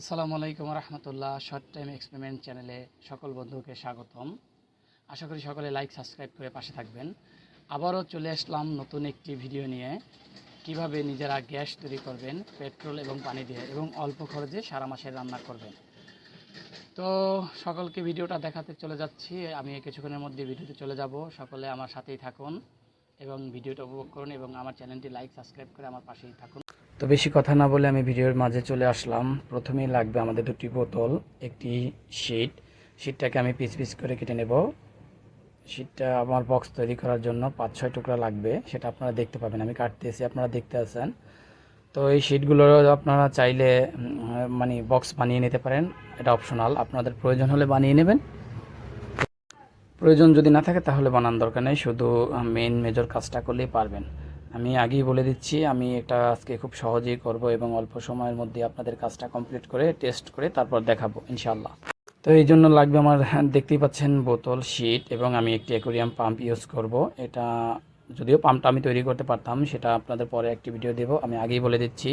আসসালামু আলাইকুম রহমতুল্লাহ short time experiment চ্যানেলে সকল বন্ধুকে স্বাগতম। আশা করি সকলে লাইক সাবস্ক্রাইব করে পাশে থাকবেন। আবারও চলে আসলাম নতুন একটি ভিডিও নিয়ে। কীভাবে নিজেরা গ্যাস তৈরি করবেন, পেট্রোল এবং পানি দিয়ে এবং অল্প খরচে সারা মাসে রান্না করবেন। তো সকলকে ভিডিওটা দেখাতে চলে যাচ্ছি। আমি কিছুক্ষণের মধ্যে ভিডিওতে চলে যাব। সকলে আমার সাথেই থাকুন এবং ভিডিওটা উপভোগ করুন এবং আমার চ্যানেলটি লাইক সাবস্ক্রাইব করে আমার পাশেই থাকুন। তো বেশি কথা না বলে আমি ভিডিওর মাঝে চলে আসলাম। প্রথমেই লাগবে আমাদের দুটি বোতল, একটি শিট শিটটাকে আমি পিস পিস করে কেটে নেব। শিটটা আমার বক্স তৈরি করার জন্য পাঁচ ছয় টুকরা লাগবে, সেটা আপনারা দেখতে পাবেন। আমি কাটতেছি, আপনারা দেখতে আছেন। তো এই শিটগুলো আপনারা চাইলে মানে বক্স বানিয়ে নিতে পারেন। এটা অপশনাল আপনাদের প্রয়োজন হলে বানিয়ে নেবেন। প্রয়োজন যদি না থাকে তাহলে বানান দরকার নেই। শুধু মেন মেজর কাজটা করলেই পারবেন। আমি আগেই বলে দিচ্ছি আমি এটা আজকে খুব সহজেই করব এবং অল্প সময়ের মধ্যে আপনাদের কাজটা কমপ্লিট করে টেস্ট করে তারপর দেখাবো ইনশাল্লাহ তো এই জন্য লাগবে আমার হ্যাঁ, দেখতেই পাচ্ছেন বোতল শিট এবং আমি একটি অ্যাকোরিয়াম পাম্প ইউজ করব। এটা যদিও পাম্পটা আমি তৈরি করতে পারতাম সেটা আপনাদের পরে একটি ভিডিও দেব। আমি আগেই বলে দিচ্ছি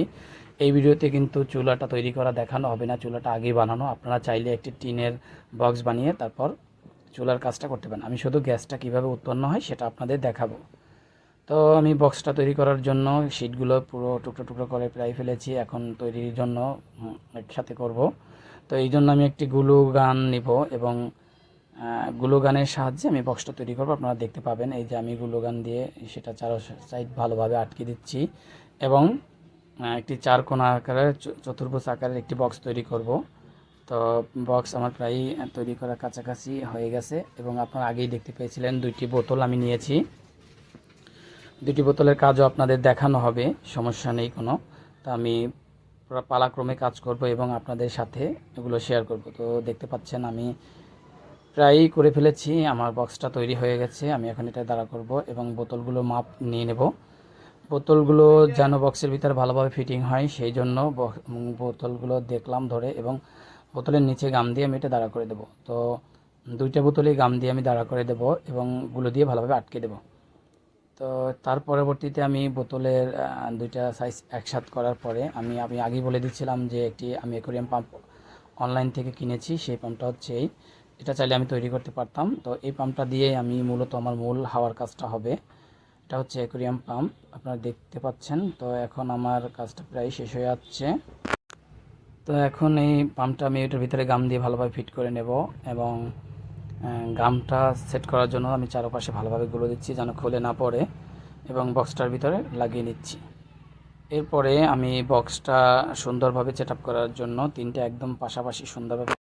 এই ভিডিওতে কিন্তু চুলাটা তৈরি করা দেখানো হবে না চুলাটা আগেই বানানো। আপনারা চাইলে একটি টিনের বক্স বানিয়ে তারপর চুলার কাজটা করতে পারেন। আমি শুধু গ্যাসটা কীভাবে উৎপন্ন হয় সেটা আপনাদের দেখাবো। তো আমি বক্সটা তৈরি করার জন্য শিটগুলো পুরো টুকরো টুকরো করে প্রায় ফেলেছি, এখন তৈরির জন্য একসাথে করব। তো এই জন্য আমি একটি গুলু গান নিব এবংগুলো গানের সাহায্যে আমি বক্সটা তৈরি করব। আপনারা দেখতে পাবেন এই যে আমি গুলো গান দিয়ে সেটা চারো সাইড ভালোভাবে আটকে দিচ্ছি এবং একটি চার কোণা আকারের চতুর্ভুজ আকারের একটি বক্স তৈরি করব। তো বক্স আমার প্রায় তৈরি করার কাছাকাছি হয়ে গেছে এবং আপনারা আগেই দেখতে পেয়েছিলেন দুইটি বোতল আমি নিয়েছি। দুটি বোতলের কাজও আপনাদের দেখানো হবে, সমস্যা নেই কোনো। তো আমি পালাক্রমে কাজ করব এবং আপনাদের সাথে এগুলো শেয়ার করব। তো দেখতে পাচ্ছেন আমি প্রায়ই করে ফেলেছি, আমার বক্সটা তৈরি হয়ে গেছে, আমি এখন এটা দাঁড়া করব এবং বোতলগুলো মাপ নিয়ে নেব। বোতলগুলো যেন বক্সের ভিতরে ভালোভাবে ফিটিং হয়, সেই জন্য বোতলগুলো দেখলাম ধরে এবং বোতলের নিচে গাম দিয়ে আমি এটা দাঁড়া করে দেব। তো দুইটা বোতলেই গাম দিয়ে আমি দাঁড়া করে দেব এবংগুলো দিয়ে ভালোভাবে আটকে দেব। তো তার পরবর্তীতে আমি বোতলের দুইটা সাইজ একসাথ করার পরে আমি আমি আগেই বলে দিচ্ছিলাম যে একটি আমি অ্যাকোরিয়াম পাম্প অনলাইন থেকে কিনেছি, সেই পাম্পটা হচ্ছে এই। এটা চাইলে আমি তৈরি করতে পারতাম। তো এই পাম্পটা দিয়ে আমি মূলত আমার মূল হাওয়ার কাজটা হবে। এটা হচ্ছে অ্যাকোরিয়াম পাম্প আপনারা দেখতে পাচ্ছেন। তো এখন আমার কাজটা প্রায় শেষ হয়ে যাচ্ছে। তো এখন এই পাম্পটা আমি এটার ভিতরে গাম দিয়ে ভালোভাবে ফিট করে নেব এবং গামটা সেট করার জন্য আমি চারপাশে ভালোভাবে গুলো দিচ্ছি যেন খুলে না পড়ে এবং বক্সটার ভিতরে লাগিয়ে নিচ্ছি। এরপরে আমি বক্সটা সুন্দরভাবে সেট করার জন্য তিনটে একদম পাশাপাশি সুন্দরভাবে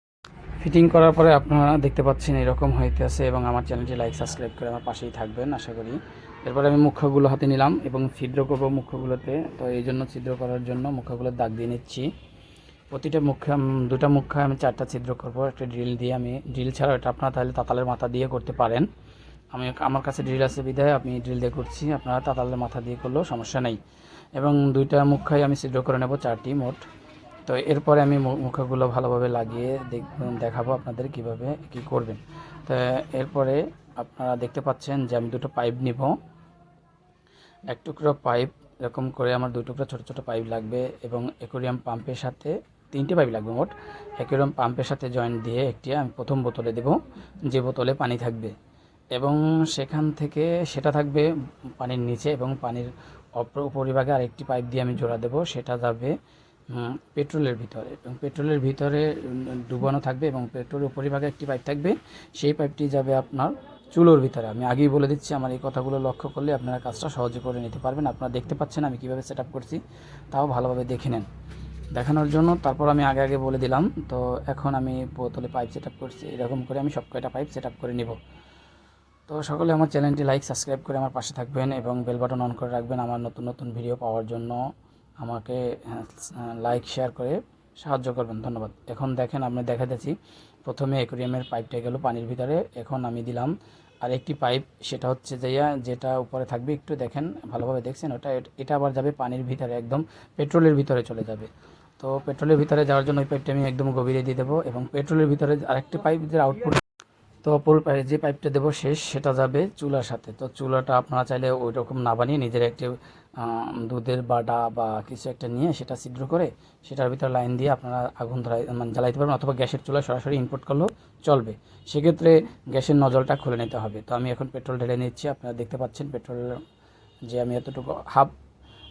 ফিটিং করার পরে আপনারা দেখতে পাচ্ছেন এরকম হইতেছে এবং আমার চ্যানেলটি লাইক সাবস্ক্রাইব করে আমার পাশেই থাকবেন, আশা করি। এরপরে আমি মুখ্যগুলো হাতে নিলাম এবং ছিদ্র করব মুখ্যগুলোতে তো এই জন্য ছিদ্র করার জন্য মুখ্যগুলোর দাগ দিয়ে নিচ্ছি। প্রতিটা মুখে দুটা মুখে আমি চারটা ছিদ্র করব, একটা ড্রিল দিয়ে আমি ড্রিল ছাড়া এটা আপনারা তাহলে তাতালের মাথা দিয়ে করতে পারেন। আমি আমার কাছে ড্রিল আছে বিধায় আমি ড্রিল দিয়ে করছি, আপনারা তাতালের মাথা দিয়ে করলেও সমস্যা নেই। এবং দুইটা মুখাই আমি ছিদ্র করে নেব, চারটি মোট। তো এরপরে আমি মুখাগুলো ভালোভাবে লাগিয়ে দেখ- দেখাবো আপনাদের কীভাবে কি করবেন। তো এরপরে আপনারা দেখতে পাচ্ছেন যে আমি দুটো পাইপ নিব। এক টুকরো পাইপ এরকম করে আমার দুই ছোটো ছোটো পাইপ লাগবে এবং অ্যাকোরিয়াম পাম্পের সাথে তিনটে পাইপ লাগবে মোট। অ্যাকোরিয়াম পাম্পের সাথে জয়েন্ট দিয়ে একটি আমি প্রথম বোতলে দেব, যে বোতলে পানি থাকবে। এবং সেখান থেকে সেটা থাকবে পানির নিচে এবং পানির উপরিভাগে আরেকটি পাইপ দিয়ে আমি জোড়া দেব, সেটা যাবে পেট্রোলের ভিতরে। এবং পেট্রোলের ভিতরে ডুবানো থাকবে এবং পেট্রোলের উপরিভাগে একটি পাইপ থাকবে। সেই পাইপটি যাবে আপনার চুলোর ভিতরে। আমি আগেই বলে দিচ্ছি, আমার এই কথাগুলো লক্ষ্য করলে আপনারা কাজটা সহজে করে নিতে পারবেন। আপনারা দেখতে পাচ্ছেন আমি কীভাবে সেট আপ করছি, তাও ভালোভাবে দেখে নেন। দেখানোর জন্য তারপর আমি আগে আগে বলে দিলাম। তো এখন আমি বোতলে পাইপ সেট আপ করছি এরকম করে আমি সব কয়টা পাইপ সেট আপ করে নিব। তো সকলে আমার চ্যানেলটি লাইক সাবস্ক্রাইব করে আমার পাশে থাকবেন এবং বেল বাটন অন করে রাখবেন আমার নতুন নতুন ভিডিও পাওয়ার জন্য। আমাকে লাইক শেয়ার করে সাহায্য করবেন। ধন্যবাদ। এখন দেখেন আমি দেখা যাচ্ছি প্রথমে অ্যাকোরিয়ামের পাইপটা গেল পানির ভিতরে। এখন আমি দিলাম আর একটি পাইপ সেটা হচ্ছে যে ইয়া, যেটা উপরে থাকবে একটু দেখেন ভালোভাবে দেখছেন ওটা এটা আবার যাবে পানির ভিতরে একদম পেট্রোলের ভিতরে চলে যাবে। তো পেট্রোলের ভিতরে যাওয়ার জন্য ওই পাইপটা আমি একদম গভীরে দিয়ে দেবো এবং পেট্রোলের ভিতরে আরেকটি পাইপ যে আউটপুট তো অপর যে পাইপটা দেবো শেষ, সেটা যাবে চুলার সাথে। তো চুলাটা আপনারা চাইলে ওই রকম না বানিয়ে নিজের একটি দুধের বাডা বা কিছু একটা নিয়ে সেটা ছিদ্র করে সেটার ভিতরে লাইন দিয়ে আপনারা আগুন ধরাই মানে জ্বালাইতে পারবেন অথবা গ্যাসের চুলা সরাসরি ইনপুট করলেও চলবে। সেক্ষেত্রে গ্যাসের নজলটা খুলে নিতে হবে। তো আমি এখন পেট্রোল ঢেলে নিচ্ছি। আপনারা দেখতে পাচ্ছেন পেট্রোল যে আমি এতটুকু হাফ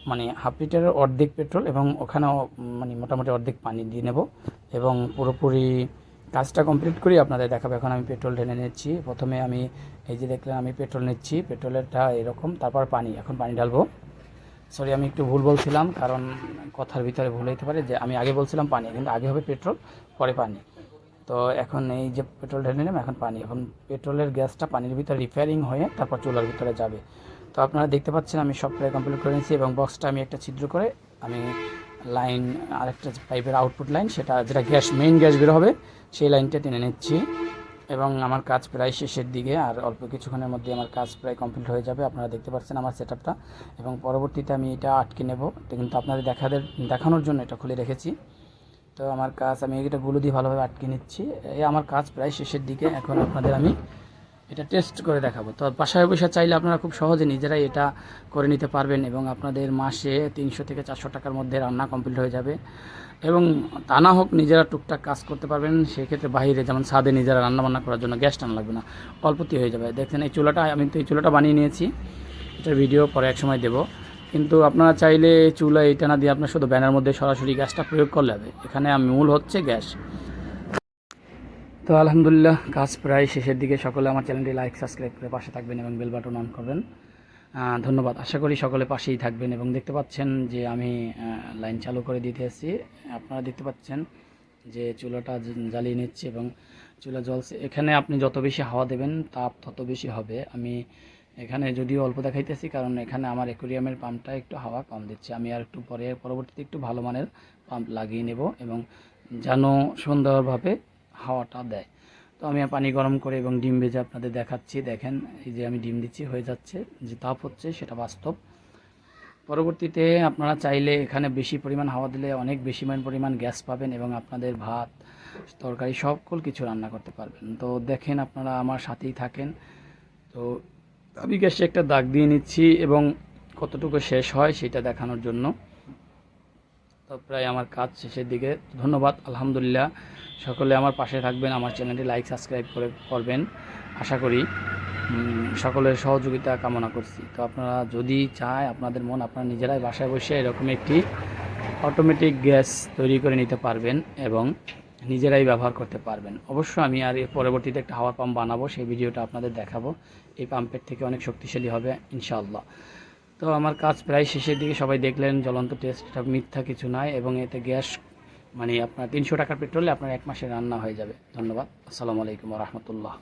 মানে হাফ লিটারের অর্ধেক পেট্রোল এবং ওখানেও মানে মোটামুটি অর্ধেক পানি দিয়ে নেব এবং পুরোপুরি কাজটা কমপ্লিট করি আপনাদের দেখাবো। এখন আমি পেট্রোল ঢেলে নিচ্ছি। প্রথমে আমি এই যে দেখলেন, আমি পেট্রোল নিচ্ছি। পেট্রোলেরটা এরকম, তারপর পানি, এখন পানি ঢালবো। সরি আমি একটু ভুল বলছিলাম, কারণ কথার ভিতরে ভুল হইতে পারে যে আমি আগে বলছিলাম পানি, কিন্তু আগে হবে পেট্রোল পরে পানি। তো এখন এই যে পেট্রোল ঢেলে নিলাম, এখন পানি। এখন পেট্রোলের গ্যাসটা পানির ভিতরে রিপেয়ারিং হয়ে তারপর চুলার ভিতরে যাবে। তো আপনারা দেখতে পাচ্ছেন আমি সব প্রায় কমপ্লিট করে নিয়েছি এবং বক্সটা আমি একটা ছিদ্র করে আমি লাইন আরেকটা পাইপের আউটপুট লাইন সেটা যেটা গ্যাস মেইন গ্যাস বের হবে, সেই লাইনটা টেনে নিচ্ছি। এবং আমার কাজ প্রায় শেষের দিকে, আর অল্প কিছুক্ষণের মধ্যে আমার কাজ প্রায় কমপ্লিট হয়ে যাবে, আপনারা দেখতে পাচ্ছেন আমার সেট এবং পরবর্তীতে আমি এটা আটকে নেব কিন্তু আপনাদের দেখাদের, দেখানোর জন্য এটা খুলে রেখেছি। তো আমার কাজ, আমি এটা গুলো দিয়ে ভালোভাবে আটকে নিচ্ছি। এই আমার কাজ প্রায় শেষের দিকে, এখন আপনাদের আমি এটা টেস্ট করে দেখাবো। তো বাসায় বসে চাইলে আপনারা খুব সহজে নিজেরাই এটা করে নিতে পারবেন এবং আপনাদের মাসে তিনশো থেকে চারশো টাকার মধ্যে রান্না কমপ্লিট হয়ে যাবে। এবং তা না হোক নিজেরা টুকটাক কাজ করতে পারবেন, সেক্ষেত্রে বাইরে যেমন ছাদে নিজেরা রান্না বান্না করার জন্য গ্যাস টান লাগবে না, অল্পতেই হয়ে যাবে। দেখছেন এই চুলাটা, আমি তো এই চুলাটা বানিয়ে নিয়েছি, এটা ভিডিও পরে এক সময় দেবো। কিন্তু আপনারা চাইলে চুলা এটা না দিয়ে আপনার শুধু ব্যানার মধ্যে সরাসরি গ্যাসটা প্রয়োগ করলে হবে। এখানে মূল হচ্ছে গ্যাস। তো আলহামদুলিল্লাহ, কাজ প্রায় শেষের দিকে। সকলে আমার চ্যানেলটি লাইক সাবস্ক্রাইব করে পাশে থাকবেন এবং বেল বাটন অন করবেন। ধন্যবাদ। আশা করি সকলে পাশেই থাকবেন এবং দেখতে পাচ্ছেন যে আমি লাইন চালু করে দিতে এসেছি। আপনারা দেখতে পাচ্ছেন যে চুলাটা জ্বালিয়ে নিচ্ছি এবং চুলা জ্বলছে। এখানে আপনি যত বেশি হাওয়া দেবেন, তাপ তত বেশি হবে। আমি এখানে যদিও অল্প দেখাইতেছি, কারণ এখানে আমার অ্যাকোরিয়ামের পাম্পটা একটু হাওয়া কম দিচ্ছে। আমি আর একটু পরে, পরবর্তীতে একটু ভালো মানের পাম্প লাগিয়ে নেব এবং যেন সুন্দরভাবে হাওয়াটা দেয়। তো আমি পানি গরম করে এবং ডিম ভেজে আপনাদের দেখাচ্ছি। দেখেন, এই যে আমি ডিম দিচ্ছি, হয়ে যাচ্ছে। যে তাপ হচ্ছে, সেটা বাস্তব। পরবর্তীতে আপনারা চাইলে এখানে বেশি পরিমাণ হাওয়া দিলে অনেক বেশি পরিমাণ গ্যাস পাবেন এবং আপনাদের ভাত, তরকারি সকল কিছু রান্না করতে পারবেন। তো দেখেন, আপনারা আমার সাথেই থাকেন। তো আমি গ্যাসে একটা দাগ দিয়ে নিচ্ছি এবং কতটুকু শেষ হয় সেটা দেখানোর জন্য। তো প্রায় আমার কাজ শেষের দিকে। ধন্যবাদ, আলহামদুলিল্লাহ। সকলে আমার পাশে থাকবেন, আমার চ্যানেলটি লাইক, সাবস্ক্রাইব করে করবেন, আশা করি। সকলের সহযোগিতা কামনা করছি। তো আপনারা যদি চায় আপনাদের মন, আপনারা নিজেরাই বাসায় বসে এরকম একটি অটোমেটিক গ্যাস তৈরি করে নিতে পারবেন এবং নিজেরাই ব্যবহার করতে পারবেন। অবশ্য আমি আর এর পরবর্তীতে একটা হাওয়ার পাম্প বানাবো, সেই ভিডিওটা আপনাদের দেখাবো। এই পাম্পের থেকে অনেক শক্তিশালী হবে, ইনশাআল্লাহ। তো আমার কাজ প্রায় শেষের দিকে সবাই দেখলেন, জ্বলন্ত টেস্টটা মিথ্যা কিছু নয় এবং এতে গ্যাস মানে আপনার তিনশো টাকার পেট্রোলে আপনার এক মাসে রান্না হয়ে যাবে। ধন্যবাদ। আসসালামু আলাইকুম রহমতুল্লাহ।